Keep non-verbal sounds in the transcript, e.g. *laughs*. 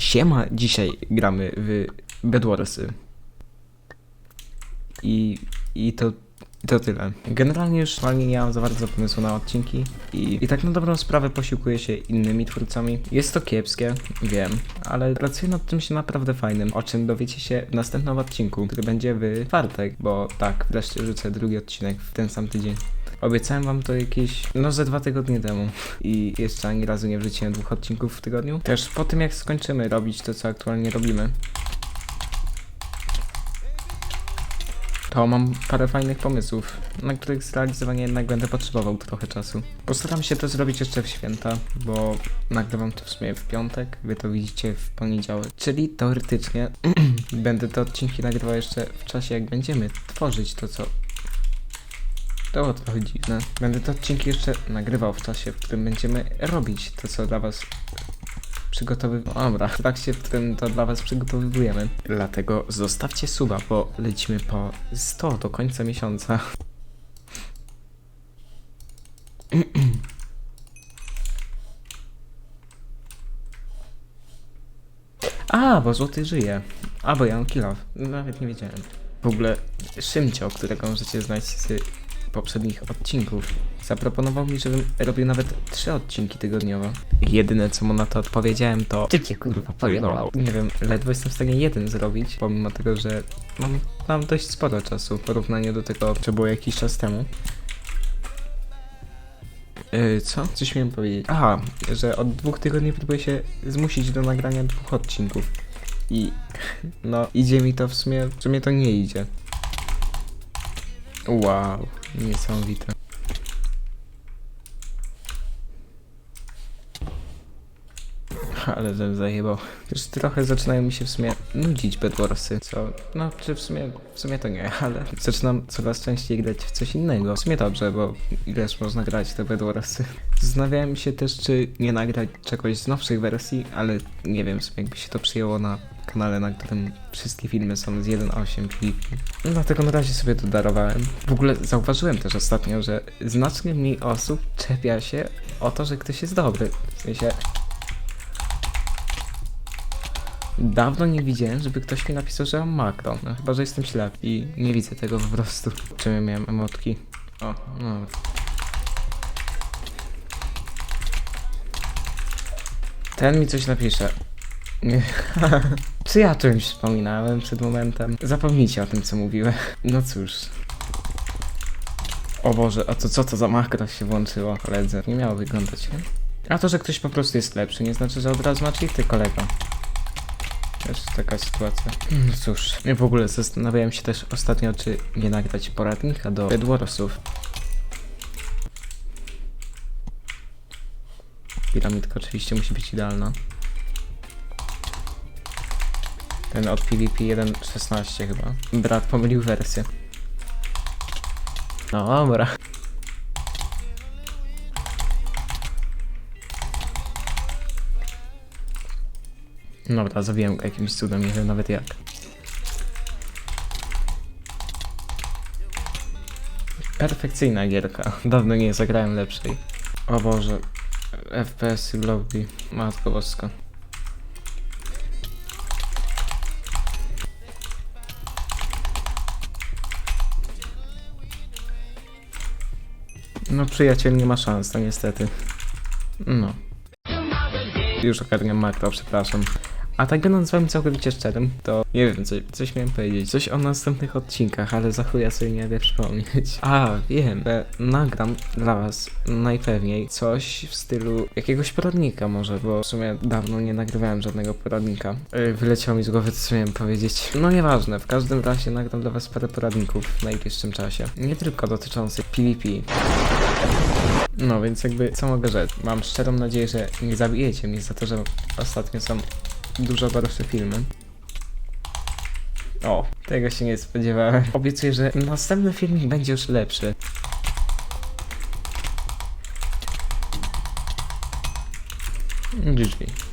Siema, dzisiaj gramy w Bedwarsy. I, i to, i to tyle. Generalnie już aktualnie nie mam za bardzo pomysłu na odcinki i, i tak na dobrą sprawę posiłkuję się innymi twórcami. Jest to kiepskie, wiem, ale pracuję nad czymś naprawdę fajnym, o czym dowiecie się w następnym odcinku, który będzie w czwartek, bo tak, wreszcie rzucę drugi odcinek w ten sam tydzień. Obiecałem wam to jakieś, no ze dwa tygodnie temu i jeszcze ani razu nie wrzuciłem dwóch odcinków w tygodniu. Też po tym jak skończymy robić to, co aktualnie robimy, to mam parę fajnych pomysłów, na których zrealizowanie jednak będę potrzebował trochę czasu. Postaram się to zrobić jeszcze w święta, bo nagrywam to w sumie w piątek, wy to widzicie w poniedziałek. Czyli teoretycznie *clears throat* będę te odcinki nagrywał jeszcze w czasie, jak będziemy tworzyć to, co to było trochę dziwne. Będę te odcinki jeszcze nagrywał w czasie, w którym będziemy robić to, co dla was przygotowywujemy. Dobra, w trakcie, w którym to dla was przygotowujemy. Dlatego zostawcie suba, bo lecimy po 100 do końca miesiąca. *clears throat* A, bo złoty żyje. A, bo ja mam kill off. Nawet nie wiedziałem. W ogóle Szymcio, którego możecie znać z poprzednich odcinków, zaproponował mi, żebym robił nawet trzy odcinki tygodniowo. Jedyne, co mu na to odpowiedziałem, to Ty cię kurwa pojebał. nie wiem, ledwo jestem w stanie jeden zrobić, pomimo tego, że mam, mam dość sporo czasu w porównaniu do tego, co było jakiś czas temu. Yy, co? Coś miałem powiedzieć. Aha, że od dwóch tygodni próbuję się zmusić do nagrania dwóch odcinków. I *laughs* no, idzie mi to w sumie, w sumie to nie idzie. Wow, niesamowite. Ale żem zajebał. Już trochę zaczynają mi się w sumie nudzić Bedwarsy, co... No, czy w sumie, w sumie to nie, ale zaczynam coraz częściej grać w coś innego. W sumie dobrze, bo ileż można grać te Bedwarsy. Zastanawiałem się też, czy nie nagrać czegoś z nowszych wersji, ale nie wiem w sumie, jakby się to przyjęło na kanale, na którym wszystkie filmy są z 1.8 PvP. No, dlatego na razie sobie to darowałem. W ogóle zauważyłem też ostatnio, że znacznie mniej osób czepia się o to, że ktoś jest dobry. W sensie... Dawno nie widziałem, żeby ktoś mi napisał, że mam makro. No chyba, że jestem ślepy i nie widzę tego po prostu. Czym ja miałem emotki? O, no. Ten mi coś napisze. Nie. *laughs* Czy ja czymś wspominałem przed momentem? Zapomnijcie o tym, co mówiłem. No cóż. O Boże, a to co to za makro się włączyło, koledzy? Nie miało wyglądać, nie? A to, że ktoś po prostu jest lepszy, nie znaczy, że od razu ma ty kolega. Też taka sytuacja. No cóż, ja w ogóle zastanawiałem się też ostatnio, czy nie nagrać poradnika do Bedwarsów. Piramidka oczywiście musi być idealna. Ten od PvP 1.16 chyba. Brat pomylił wersję. No dobra. Dobra, zabiłem go jakimś cudem, nie wiem nawet jak. Perfekcyjna gierka. Dawno nie zagrałem lepszej. O Boże. FPS w lobby. Matko boska. No przyjaciel nie ma szans, to niestety. No. Już ogarniam makro, przepraszam. A tak będąc z wami całkowicie szczerym, to nie wiem, co, coś miałem powiedzieć. Coś o następnych odcinkach, ale za chuja sobie nie wiem przypomnieć. *laughs* A, wiem, że nagram dla was najpewniej coś w stylu jakiegoś poradnika może, bo w sumie dawno nie nagrywałem żadnego poradnika. Yy, wyleciało mi z głowy, co miałem powiedzieć. No nieważne, w każdym razie nagram dla was parę poradników w najbliższym czasie. Nie tylko dotyczących PvP. No więc jakby co mogę rzec? Mam szczerą nadzieję, że nie zabijecie mnie za to, że ostatnio są dużo gorsze filmy. O, tego się nie spodziewałem. Obiecuję, że następny filmik będzie już lepszy. GG.